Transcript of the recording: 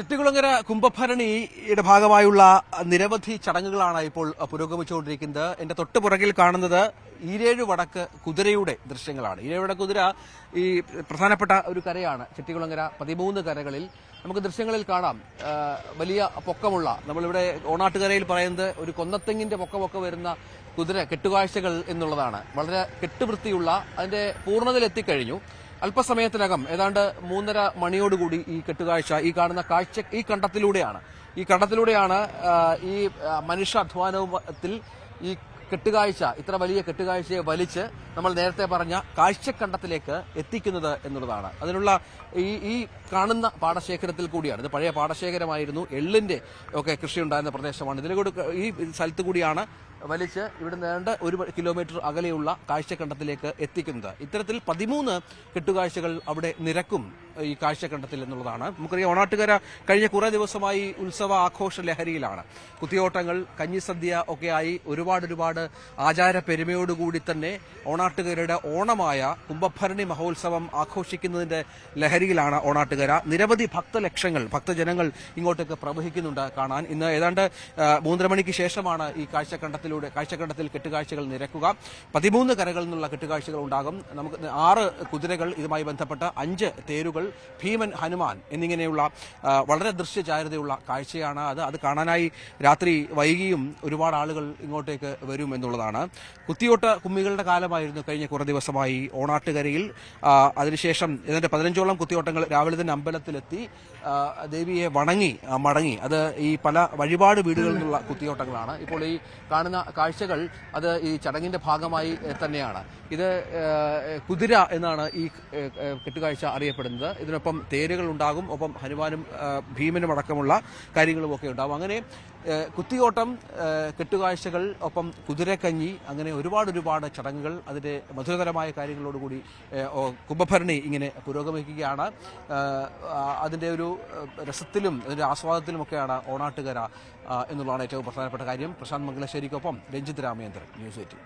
ചെട്ടികുളങ്ങര കുംഭഭരണിയുടെ ഭാഗമായുള്ള നിരവധി ചടങ്ങുകളാണ് ഇപ്പോൾ പുരോഗമിച്ചുകൊണ്ടിരിക്കുന്നത്. എന്റെ തൊട്ട് പുറകിൽ കാണുന്നത് ഈരേഴു വടക്ക് കുതിരയുടെ ദൃശ്യങ്ങളാണ്. ഈരേഴു വടക്ക് കുതിര ഈ പ്രധാനപ്പെട്ട ഒരു കരയാണ്. ചെട്ടികുളങ്ങര പതിമൂന്ന് കരകളിൽ നമുക്ക് ദൃശ്യങ്ങളിൽ കാണാം. വലിയ പൊക്കമുള്ള നമ്മളിവിടെ ഓണാട്ടുകരയിൽ പറയുന്നത് ഒരു കൊന്നത്തെങ്ങിന്റെ പൊക്കമൊക്കെ വരുന്ന കുതിര കെട്ടുകാഴ്ചകൾ എന്നുള്ളതാണ്. വളരെ കെട്ടുവൃത്തിയുള്ള അതിന്റെ പൂർണതയിൽ എത്തിക്കഴിഞ്ഞു. അല്പസമയത്തിനകം ഏതാണ്ട് മൂന്നര മണിയോടുകൂടി ഈ കെട്ടുകാഴ്ച ഈ കാണുന്ന കാഴ്ച ഈ കണ്ടത്തിലൂടെയാണ്. ഈ കണ്ടത്തിലൂടെയാണ് ഈ മനുഷ്യാധ്വാനത്തിൽ ഈ കെട്ടുകാഴ്ച ഇത്ര വലിയ കെട്ടുകാഴ്ചയെ വലിച്ച് നമ്മൾ നേരത്തെ പറഞ്ഞ കാഴ്ചക്കണ്ടത്തിലേക്ക് എത്തിക്കുന്നത് എന്നുള്ളതാണ്. അതിനുള്ള ഈ ഈ കാണുന്ന പാടശേഖരത്തിൽ കൂടിയാണ്. ഇത് പഴയ പാടശേഖരമായിരുന്നു. എള്ളിന്റെ ഒക്കെ കൃഷി ഉണ്ടായിരുന്ന പ്രദേശമാണ് ഇതിലൂടെ ഈ സ്ഥലത്ത് കൂടിയാണ് വലിച്ച് ഇവിടെ നേണ്ട ഒരു കിലോമീറ്റർ അകലെയുള്ള കാഴ്ചക്കണ്ടത്തിലേക്ക് എത്തിക്കുന്നത്. ഇത്തരത്തിൽ പതിമൂന്ന് കെട്ടുകാഴ്ചകൾ അവിടെ നിരക്കും. ഈ കാഴ്ച എന്നുള്ളതാണ്. നമുക്കറിയാം ഓണാട്ടുകര കഴിഞ്ഞ കുറേ ദിവസമായി ഉത്സവ ആഘോഷ ലഹരിയിലാണ്. കുത്തിയോട്ടങ്ങൾ കഞ്ഞിസദ്യ ഒക്കെയായി ഒരുപാട് ഒരുപാട് ആചാര പെരുമയോടുകൂടി തന്നെ ഓണാട്ടുകരയുടെ ഓണമായ കുംഭഭരണി മഹോത്സവം ആഘോഷിക്കുന്നതിന്റെ ലഹരിയിലാണ് ഓണാട്ടുകര. നിരവധി ഭക്തലക്ഷങ്ങൾ ഭക്തജനങ്ങൾ ഇങ്ങോട്ടേക്ക് പ്രവഹിക്കുന്നുണ്ട് കാണാൻ. ഇന്ന് ഏതാണ്ട് മൂന്നര മണിക്ക് ശേഷമാണ് ഈ കാഴ്ച കണ്ടത്തിലൂടെ കാഴ്ച കണ്ടത്തിൽ കെട്ടുകാഴ്ചകൾ നിരക്കുക. പതിമൂന്ന് കരകളിൽ നിന്നുള്ള കെട്ടുകാഴ്ചകൾ ഉണ്ടാകും. നമുക്ക് ആറ് കുതിരകൾ ഇതുമായി ബന്ധപ്പെട്ട അഞ്ച് തേരുകൾ ഭീമൻ ഹനുമാൻ എന്നിങ്ങനെയുള്ള വളരെ ദൃശ്യചാരുതയുള്ള കാഴ്ചയാണ് അത്. അത് കാണാനായി രാത്രി വൈകിയും ഒരുപാട് ആളുകൾ ഇങ്ങോട്ടേക്ക് വരും എന്നുള്ളതാണ്. കുത്തിയോട്ട കുമ്മികളുടെ കാലമായിരുന്നു കഴിഞ്ഞ കുറേ ദിവസമായി ഓണാട്ടുകരയിൽ. അതിനുശേഷം ഇതിന്റെ പതിനഞ്ചോളം കുത്തിയോട്ടങ്ങൾ രാവിലെ തന്നെ അമ്പലത്തിലെത്തി ദേവിയെ വണങ്ങി മടങ്ങി. അത് ഈ പല വഴിപാട് വീടുകളിൽ നിന്നുള്ള കുത്തിയോട്ടങ്ങളാണ്. ഇപ്പോൾ ഈ കാണുന്ന കാഴ്ചകൾ അത് ഈ ചടങ്ങിന്റെ ഭാഗമായി തന്നെയാണ്. ഇത് കുതിര എന്നാണ് ഈ കെട്ടുകാഴ്ച അറിയപ്പെടുന്നത്. ഇതിനൊപ്പം തേരുകൾ ഉണ്ടാകും ഒപ്പം ഹനുമാനും ഭീമനും അടക്കമുള്ള കാര്യങ്ങളും ഒക്കെ ഉണ്ടാകും. അങ്ങനെ കുത്തിയോട്ടം കെട്ടുകാഴ്ചകൾ ഒപ്പം കുതിരക്കഞ്ഞി അങ്ങനെ ഒരുപാട് ഒരുപാട് ചടങ്ങുകൾ അതിന്റെ മധുരതരമായ കാര്യങ്ങളോടുകൂടി കുംഭഭരണി ഇങ്ങനെ പുരോഗമിക്കുകയാണ്. അതിന്റെ ഒരു രസത്തിലും അതിന്റെ ആസ്വാദത്തിലുമൊക്കെയാണ് ഓണാട്ടുകര എന്നുള്ളതാണ് ഏറ്റവും പ്രധാനപ്പെട്ട കാര്യം. പ്രശാന്ത് മംഗലശ്ശേരിക്കൊപ്പം രഞ്ജിത് രാമേന്ദ്രൻ ന്യൂസ് എയ്റ്റീൻ.